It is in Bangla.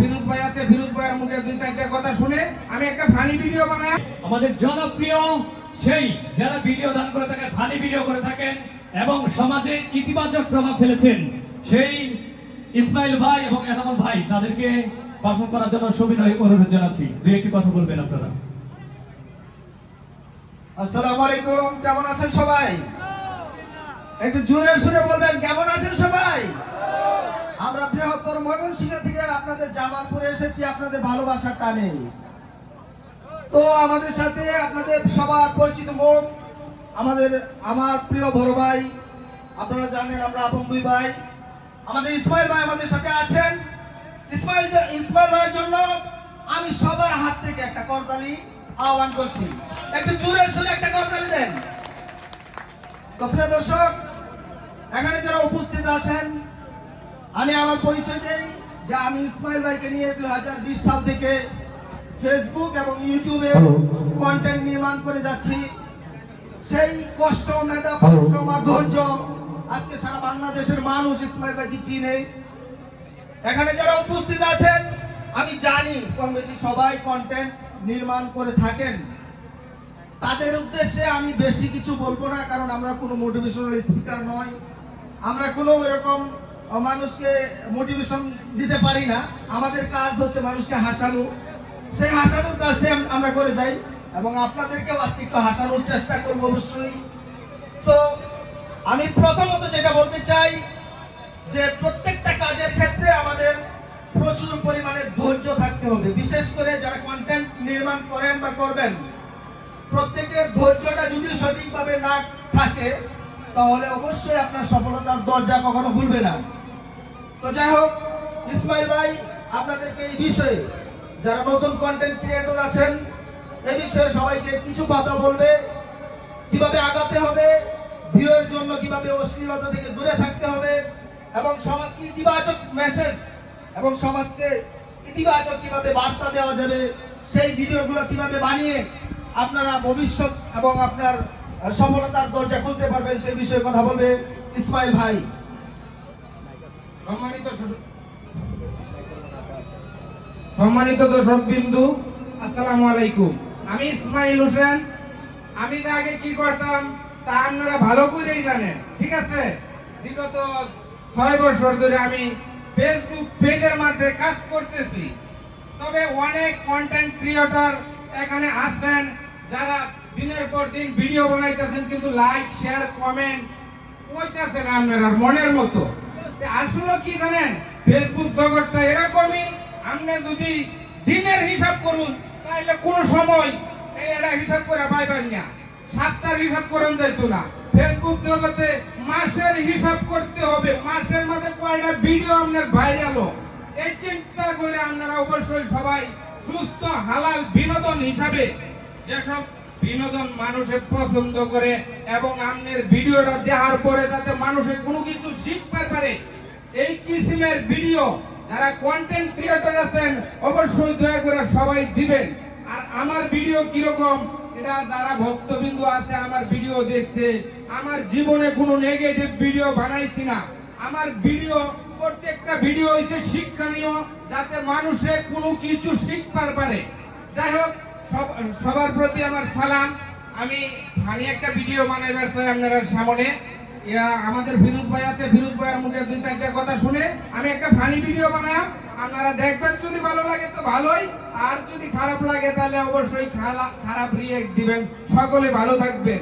ফিরোজ ভাই আছে ফিরোজ ভাইয়ের মুখে দুই চারটা কথা শুনে আমি একটা ফানি ভিডিও বানাই। আমাদের জনপ্রিয় সেই যারা ভিডিও দান করে থাকেন ফানি ভিডিও করে থাকেন এবং সমাজে ইতিবাচক প্রভাব ফেলেছেন সেই ইসমাইল ভাই এবং এনামল ভাই তাদেরকে পারফর্ম করার জন্য সবিনয় অনুরোধ জানাচ্ছি। দুই একটি কথা বলবেন আপনারা। আসসালামু আলাইকুম কেমন আছেন সবাই? একটু জোরে সুরে বলবেন কেমন আছেন সবাই? আমরা বৃহত্তর ময়মনসিংহ থেকে আপনাদের জামালপুরে এসেছি, আপনাদের ভালোবাসার টানে। তো আমাদের সাথে আপনাদের সবার পরিচিত মুখ, আমাদের, আমার প্রিয় বড় ভাই, আপনারা জানেন আমরা আপন দুই ভাই। আমাদের ইসমাইল ভাই আমাদের সাথে আছেন। ইসমাইল ইসমাইল ভাইয়ের জন্য আমি সবার হাত থেকে একটা করতালি আহ্বান করছি। একটু জোরের সুরে একটা করতালি দেন। তো প্রিয় দর্শক, এখানে যারা উপস্থিত আছেন আমি আমার পরিচয় দেই যে আমি ইসমাইল ভাইকে নিয়ে দু হাজার বিশ সাল থেকে ফেসবুক এবং ইউটিউবে কন্টেন্ট নির্মাণ করে যাচ্ছি। সেই কষ্ট মেধা পরিশ্রম আর ধৈর্য আজকে সারা বাংলাদেশের মানুষ ইসমাইল ভাইকে চিনে। এখানে যারা উপস্থিত আছেন আমি জানি কম বেশি সবাই কন্টেন্ট নির্মাণ করে থাকেন। তাদের উদ্দেশ্যে আমি বেশি কিছু বলব না কারণ আমরা কোনো মোটিভেশনাল স্পিকার নয়। আমরা কোনো এরকম মানুষকে মোটিভেশন দিতে পারি না। আমাদের কাজ হচ্ছে মানুষকে হাসানো। সেই হাসানোর কাজটি আমরা করে যাই এবং আপনাদেরকেও আজকে একটু হাসানোর চেষ্টা করব অবশ্যই। সো আমি প্রথমত যেটা বলতে চাই যে প্রত্যেকটা কাজের ক্ষেত্রে আমাদের প্রচুর পরিমাণে ধৈর্য থাকতে হবে। বিশেষ করে যারা কন্টেন্ট নির্মাণ করেন বা করবেন, প্রত্যেকের ধৈর্যটা যদি সঠিকভাবে না থাকে তাহলে অবশ্যই আপনার সফলতার দরজা কখনো ভুলবে না। তো যাই হোক, ইসমাইল ভাই, আপনাদেরকে এই বিষয়ে যারা নতুন কন্টেন্ট ক্রিয়েটর আছেন, এই বিষয়ে সবাইকে কিছু কথা বলবে। কীভাবে আগাতে হবে, ভিউয়ের জন্য কীভাবে অশ্লীলতা থেকে দূরে থাকতে হবে, এবং সমাজকে ইতিবাচক মেসেজ এবং সমাজকে ইতিবাচক কীভাবে বার্তা দেওয়া যাবে, সেই ভিডিওগুলো কীভাবে বানিয়ে আপনারা ভবিষ্যৎ এবং আপনার সফলতার দরজা খুলতে পারবেন, সেই বিষয়ে কথা বলবে ইসমাইল ভাই। সম্মানিত সম্মানিত দর্শক বিন্দু আসসালামু আলাইকুম। আমি ইসমাইল হোসেন। আমি তো আগে কি করতাম, তা আপনারা ভালো করেই জানেন, ঠিক আছে? বিগত ছয় বছর ধরে আমি ফেসবুক পেজের মধ্যে কাজ করতেছি। তবে অনেক কন্টেন্ট ক্রিয়েটর এখানে আছেন, যারা দিনের পর দিন ভিডিও বানাইতেছেন, কিন্তু লাইক শেয়ার কমেন্ট কইতেছেন আপনারা মনের মতো। আসলে কি জানেন ফেসবুক জগৎটা এরকমই, আপনি যদি দিনের হিসাব করুন তাহলে কোন সময় এটা হিসাব করে পাইবেন না। সাতটার হিসাব করেন যাইতো না। ফেসবুক জগতে মাসের হিসাব করতে হবে। মাসের মধ্যে কয়টা ভিডিও আপনার ভাইরাল এই চিন্তা করে আপনারা অবশ্যই সবাই সুস্থ, হালাল বিনোদন হিসাবে যেসব বিনোদন মানুষে পছন্দ করে এবং আপনার ভিডিওটা দেওয়ার পরে যাতে মানুষে কোনো কিছু শিখতে পারে। এই কিসিমের ভিডিও যারা কন্টেন্ট ক্রিয়েটর আছেন, অবশ্যই দয়া করে সবাই দিবেন। আর আমার ভিডিও কীরকম, এটা যারা ভক্তবিন্দু আছে, আমার ভিডিও দেখছে, আমার জীবনে কোনো নেগেটিভ ভিডিও বানাইছি না। আমার ভিডিও, প্রত্যেকটা ভিডিও হইছে শিক্ষণীয়, যাতে মানুষে কোনো কিছু শিখতে পারে। যাই হোক সবার প্রতি আমার সালাম। আমি ফানি একটা ভিডিও বানাইবার চাই আপনারা সামনে। আমাদের ফিরোজ ভাই আছে, ফিরোজ ভাইয়ের মুখে দুই চারটা কথা শুনে আমি একটা ফানি ভিডিও বানাম আপনারা দেখবেন, যদি ভালো লাগে তো ভালোই। আর যদি খারাপ লাগে, তাহলে অবশ্যই খারাপ রিয়েক্ট দিবেন। সকলে ভালো থাকবেন।